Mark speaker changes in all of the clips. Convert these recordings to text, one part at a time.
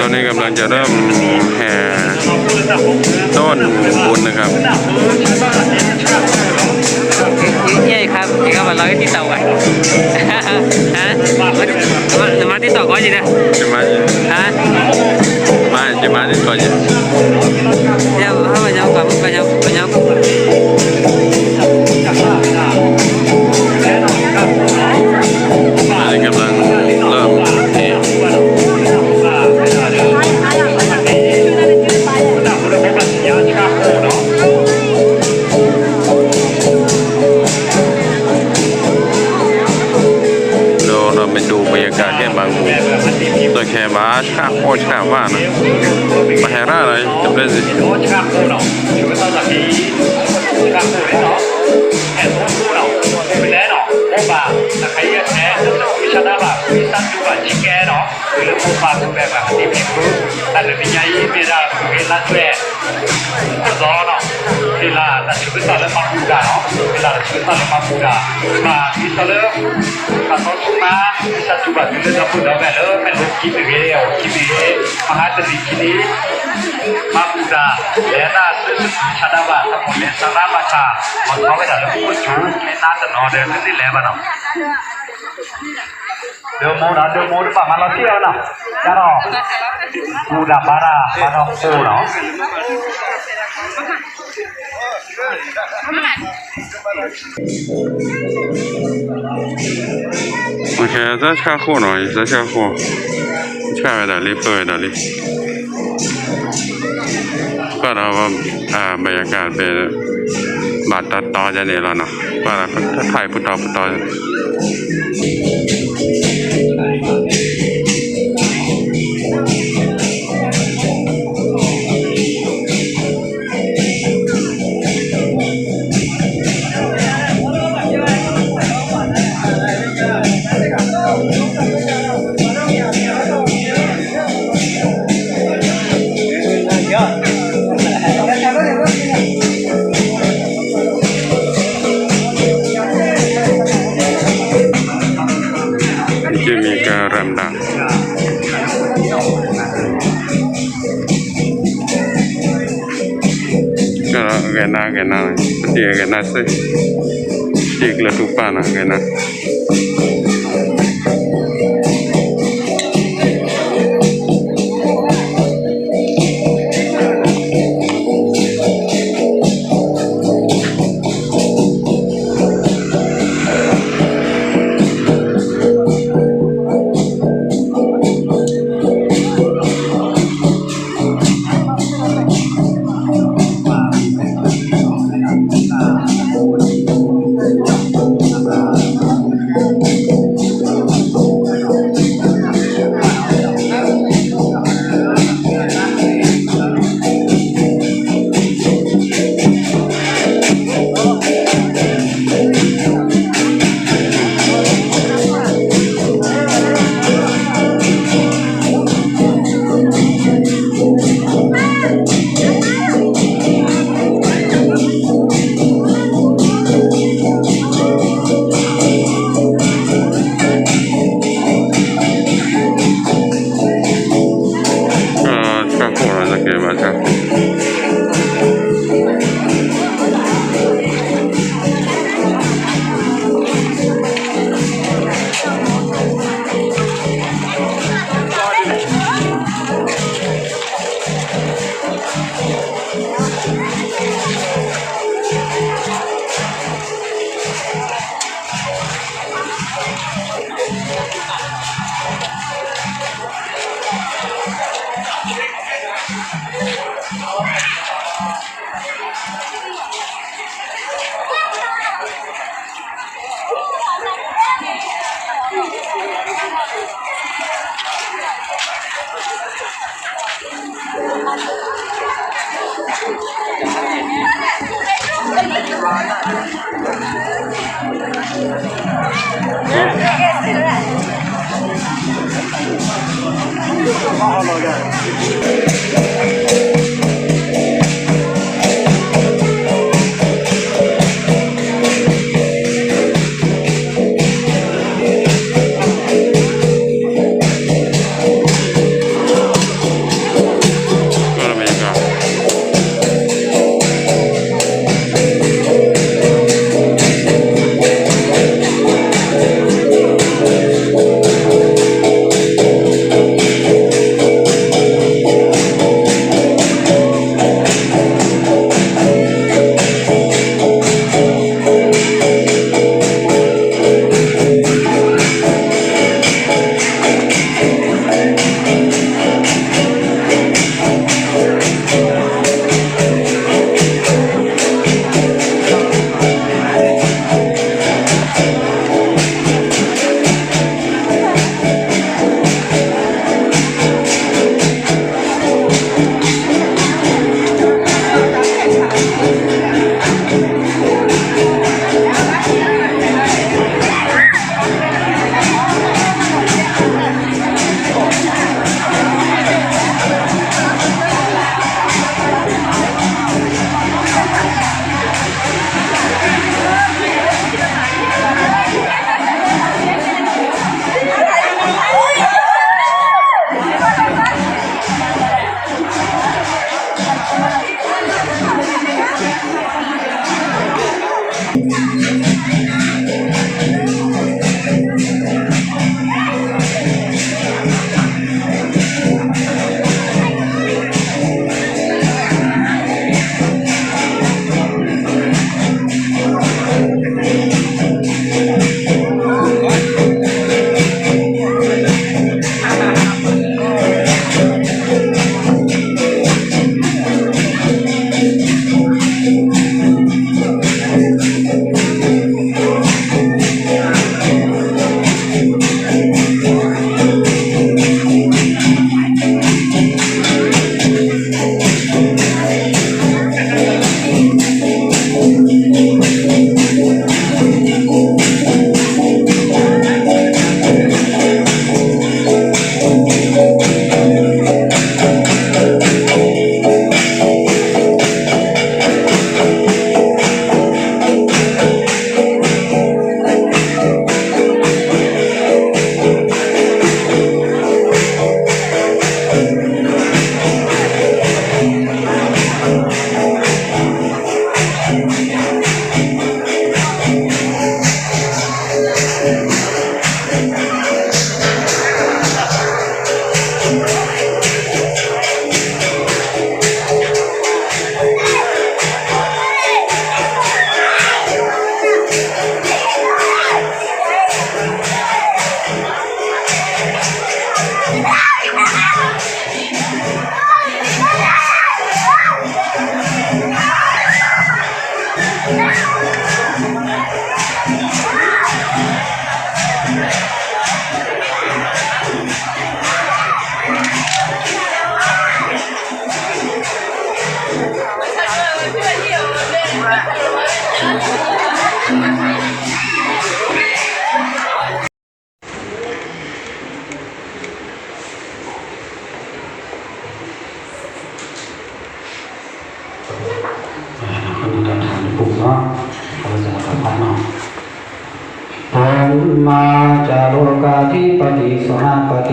Speaker 1: ตอนนี้กำลังจะเริ่มแห่ต้นบุญนะครับ
Speaker 2: เย้ครับเดี๋ยวมาลอยที่เตาไว้ฮะมาที่เตาก้อนจีนะ
Speaker 1: เือลูกาแบบนี้ไม่รู้แต่เรื่องใหญ่ไม่ได้เวลาแย่ก็ร้อนเนาะเวลาแต่ชีวิตเราไม่ดาเวาชีวิตเราไม่ปูดามาพิสูจน์ล้กถ้าต้องมาพิสูจนีว่าเราได้ดัแล้วมันรู้กี่เรื่องกี่เรื่องมหาเศรษฐีที่นี้มาปูดาแล้วน่าจะสุดชาดาบะสมุนเนสารามาชามันเขาไปได้แล้วผู้ชูไมนาจะนอนเดินที่แล้วบ้านเรา Deu mundo, deu mundo para mano aqui, ó, não. Já não. Muda para para o cu, não. OK，再看后呢，再看后，前面的里，后面的里。ก็เราว่าอ่าบรรยากาศเป็นบาดตัดต่อจะเนี่ยแล้วเนาะก็เราถ่ายพุทธต่อพุทธต่อจะมีการรำดังก็เกน่าเกน่าเดียเกน่าสิจิกละทุปานะเกน่า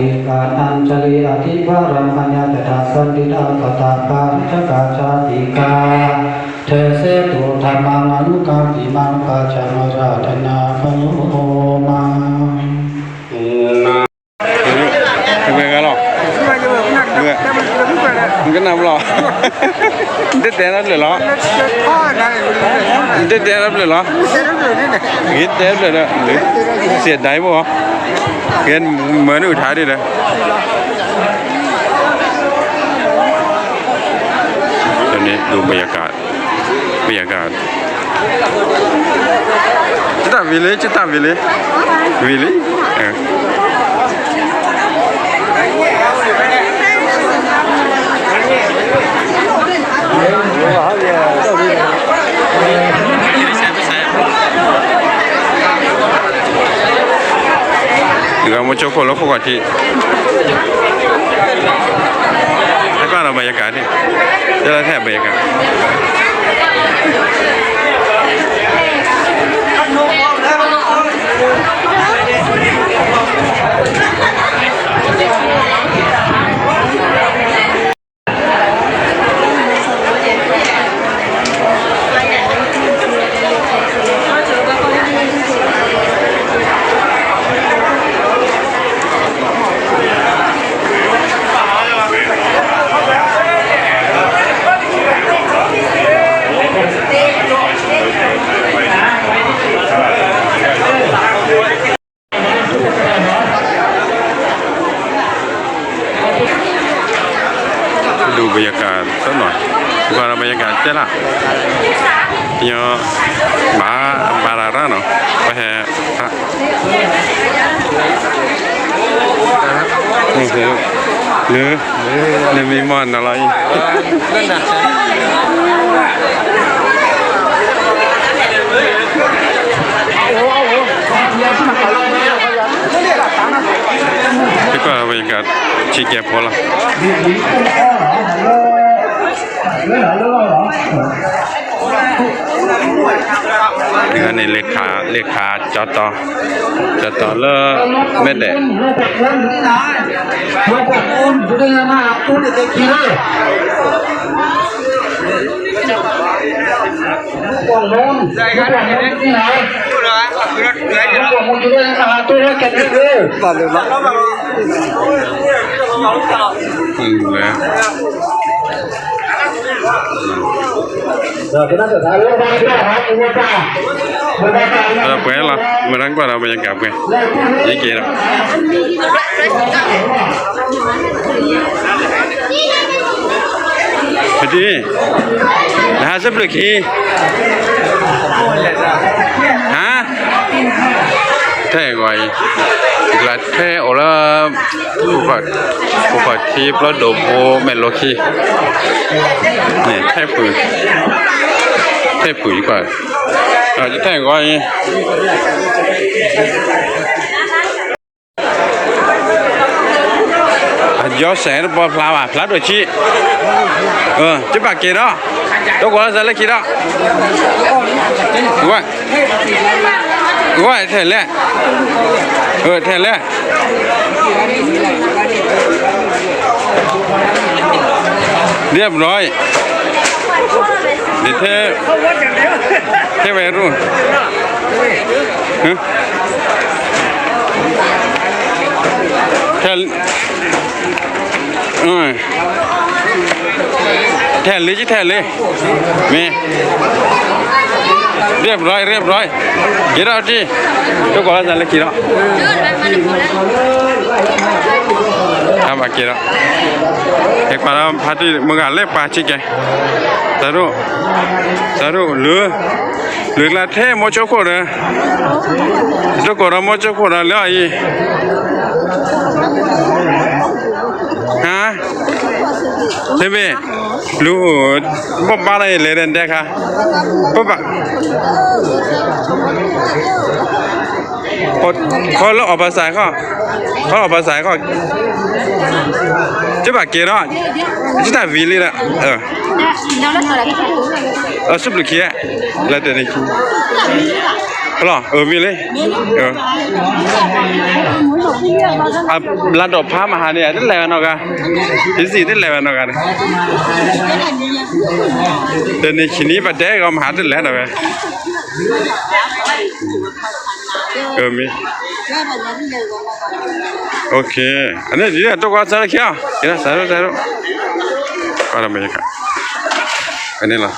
Speaker 3: ติกานันจลิอธิวารังอัญญาตถาสันติตังปตาปาริชกาชาติกาเทเสตุธรรมัอนุกรรปิมังปัจจมราธนาภโยโม
Speaker 1: นี่ก็นับหรอเด็ดเด่นอะไรหรอเด็ดเด่นอะไรหรอยิ้มเด็ดเลยเนะเสียดายบ่เกินเหมือนอุทัยดีเลยตอนนี้ดูบรรยากาศ บรรยากาศจิตตาวิลีจิตตาวิลีวิลีもうちょころこがแล้าก็เราบรรยากาศนี่จะได้แทบบรรยากาศ bà bà ba bararano pahe ha ừ nữa nữa mi mòn là lại cái quả về cả chị kẹp hoa là ี่นนในเลขาเลขาจอตอจอตอเลอ
Speaker 4: ไม่ได้กองนู้นใช่ครับตัวนต้เลยคือรถเหลืออยู่กองนู้นตู้เลยนตัวเลยแกนเลยก่อนเลยนอืเล
Speaker 1: ย Đó, ờ, khỏe lắm, mà rắn quá đâu bây giờ cảm kìa Dễ chị đi, Hadi, daha được iyi thế ngoài là thế ở là phụ vật phụ vật khi nó đổ vô mẹ lo khi này thay phủi thay phủi quả à chứ thay ngoài gió sẽ nó bò phá mà phá được chi ừ chứ bà kia đó đâu có ra lấy kia đó đúng không ว่าเทเลเออเทเลเรียบร้อยดิเทเทวัยรุ่นเทเออมแทนเลยจีแทนเลยแม่เรียบร้อยเรียบร้อยกี่รอบที่ทุกคนจะเล่นกี่รอบทำมากี่รอบเอกมาแล้วพาที่มึงอ่ะเล็บปาชิกแกสารุสารุหรือหรือละเทมโชโคนะทุกคนมโชโคนะเรื่องอะไรฮะใช่ไหมรู้บ่บ้าอะไรเลยเด็กค่ะปบ่บ้าคนเราออกภาษาเขาเขาออกภาษาเขาจะบอกเกล้าจะทำวิลล่ะเออเอาสุดลุกี้แล้วแต่ในคิวหรอ เออมีเลยเอออ่ะดอบพามาหาเนี่ยนั่นแหละนอกะที่สี่นั่นแหละนอกะเดินในชินี้ประเดีก็มาหานั่นแหละนอกะเออมี โอเค อันนี้ดีนะตัวก็สารเชียวดีนะสารสารก็ทำไปยังไงอันนี้ล่ะ